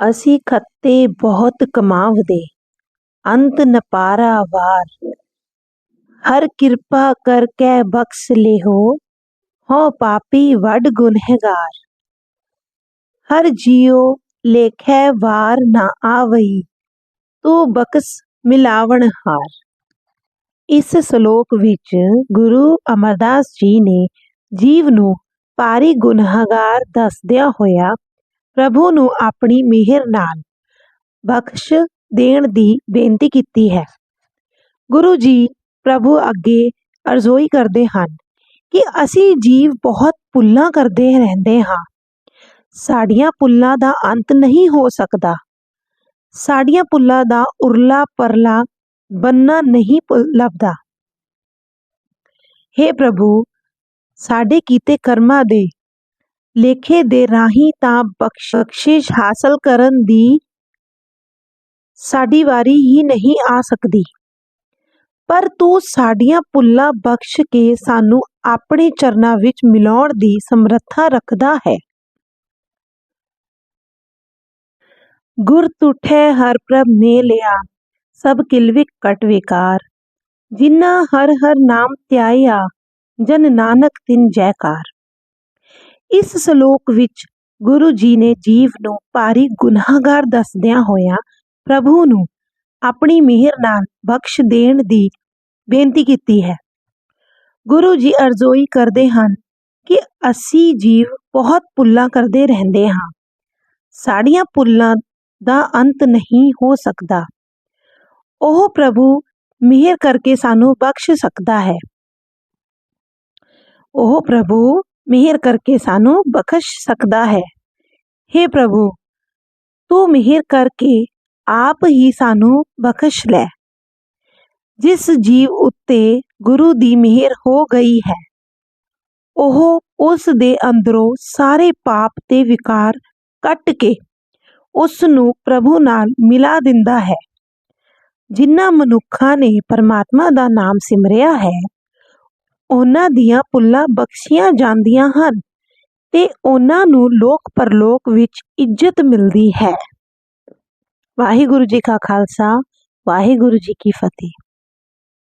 ਅਸੀਂ ਖੱਤੇ ਬਹੁਤ ਕਮਾਵਦੇ, ਅੰਤ ਨ ਪਾਰਾ ਵਾਰ। ਹਰ ਕਿਰਪਾ ਕਰ ਕੈ ਬਖਸ਼ ਲਿਹੋ ਹੋ ਪਾਪੀ ਵੱਡ ਗੁਨਹਗਾਰ ਹਰ ਜੀਉ ਲੇਖੈ ਵਾਰ ਨਾ ਆਵਈ, ਤੂੰ ਬਖਸ਼ ਮਿਲਾਵਣ ਹਾਰ। ਇਸ ਸ਼ਲੋਕ ਵਿੱਚ ਗੁਰੂ ਅਮਰਦਾਸ ਜੀ ਨੇ ਜੀਵ ਨੂੰ ਭਾਰੀ ਗੁਨਾਹਗਾਰ ਦੱਸਦਿਆਂ ਹੋਇਆ ਪ੍ਰਭੂ ਨੂੰ ਆਪਣੀ ਮਿਹਰ ਨਾਲ ਬਖਸ਼ ਦੇਣ ਦੀ ਬੇਨਤੀ ਕੀਤੀ ਹੈ। ਗੁਰੂ ਜੀ ਪ੍ਰਭੂ ਅੱਗੇ ਅਰਜ਼ੋਈ ਕਰਦੇ ਹਨ ਕਿ ਅਸੀਂ ਜੀਵ ਬਹੁਤ ਭੁੱਲਾਂ ਕਰਦੇ ਰਹਿੰਦੇ ਹਾਂ। ਸਾਡੀਆਂ ਭੁੱਲਾਂ ਦਾ ਅੰਤ ਨਹੀਂ ਹੋ ਸਕਦਾ। ਸਾਡੀਆਂ ਭੁੱਲਾਂ ਦਾ ਉਰਲਾ ਪਰਲਾ ਬੰਨਾ ਨਹੀਂ ਲੱਭਦਾ। हे ਪ੍ਰਭੂ, ਸਾਡੇ ਕੀਤੇ ਕਰਮਾਂ ਦੇ ਲੇਖੇ ਦੇ ਰਾਹੀਂ ਤਾਂ ਬਖਸ਼- ਬਖਸ਼ਿਸ਼ ਹਾਸਲ ਕਰਨ ਦੀ ਸਾਡੀ ਵਾਰੀ ਹੀ ਨਹੀਂ ਆ ਸਕਦੀ। ਪਰ ਤੂੰ ਸਾਡੀਆਂ ਭੁੱਲਾਂ ਬਖਸ਼ ਕੇ ਸਾਨੂੰ ਆਪਣੇ ਚਰਨਾਂ ਵਿੱਚ ਮਿਲਾਉਣ ਦੀ ਸਮਰੱਥਾ ਰੱਖਦਾ ਹੈ। ਗੁਰ ਤੁਠੈ ਹਰ ਪ੍ਰਭ ਮੇ ਲਿਆ, ਸਭ ਕਿਲਵਿਕ ਕਟ ਵਿਕਾਰ। ਜਿਨ੍ਹਾਂ ਹਰ ਹਰ ਨਾਮ ਧਿਆਇਆ, ਜਨ ਨਾਨਕ ਤਿਨ ਜੈਕਾਰ। ਇਸ ਸ਼ਲੋਕ ਵਿੱਚ ਗੁਰੂ ਜੀ ਨੇ ਜੀਵ ਨੂੰ ਭਾਰੀ ਗੁਨਾਹਗਾਰ ਦੱਸਦਿਆਂ ਹੋਇਆਂ ਪ੍ਰਭੂ ਨੂੰ ਆਪਣੀ ਮਿਹਰ ਨਾਲ ਬਖਸ਼ ਦੇਣ ਦੀ ਬੇਨਤੀ ਕੀਤੀ ਹੈ। ਗੁਰੂ ਜੀ ਅਰਜ਼ੋਈ ਕਰਦੇ ਹਨ ਕਿ ਅਸੀਂ ਜੀਵ ਬਹੁਤ ਭੁੱਲਾਂ ਕਰਦੇ ਰਹਿੰਦੇ ਹਾਂ। ਸਾਡੀਆਂ ਭੁੱਲਾਂ ਦਾ ਅੰਤ ਨਹੀਂ ਹੋ ਸਕਦਾ। ਉਹ ਪ੍ਰਭੂ ਮਿਹਰ ਕਰਕੇ ਸਾਨੂੰ ਬਖਸ਼ ਸਕਦਾ ਹੈ। ਉਹ ਪ੍ਰਭੂ ਮਿਹਰ ਕਰਕੇ ਸਾਨੂੰ ਬਖਸ਼ ਸਕਦਾ ਹੈ। हे ਪ੍ਰਭੂ, ਤੂੰ ਮਿਹਰ ਕਰਕੇ ਆਪ ਹੀ ਸਾਨੂੰ ਬਖਸ਼ ਲੈ। ਜਿਸ ਜੀਵ ਉੱਤੇ ਗੁਰੂ ਦੀ ਮਿਹਰ ਹੋ ਗਈ ਹੈ, ਉਹ ਉਸ ਦੇ ਅੰਦਰੋਂ ਸਾਰੇ ਪਾਪ ਤੇ ਵਿਕਾਰ ਕੱਟ ਕੇ ਉਸ ਨੂੰ ਪ੍ਰਭੂ ਨਾਲ ਮਿਲਾ ਦਿੰਦਾ ਹੈ। ਜਿਨ੍ਹਾਂ ਮਨੁੱਖਾਂ ਨੇ ਪਰਮਾਤਮਾ ਦਾ ਨਾਮ ਸਿਮਰਿਆ ਹੈ ਉਹਨਾਂ ਦੀਆਂ ਭੁੱਲਾਂ ਬਖਸ਼ੀਆਂ ਜਾਂਦੀਆਂ ਹਨ ਤੇ ਉਹਨਾਂ ਨੂੰ ਲੋਕ ਪਰਲੋਕ ਵਿੱਚ ਇੱਜ਼ਤ ਮਿਲਦੀ ਹੈ। ਵਾਹਿਗੁਰੂ ਜੀ ਕਾ ਖਾਲਸਾ, ਵਾਹਿਗੁਰੂ ਜੀ ਕੀ ਫਤਿਹ।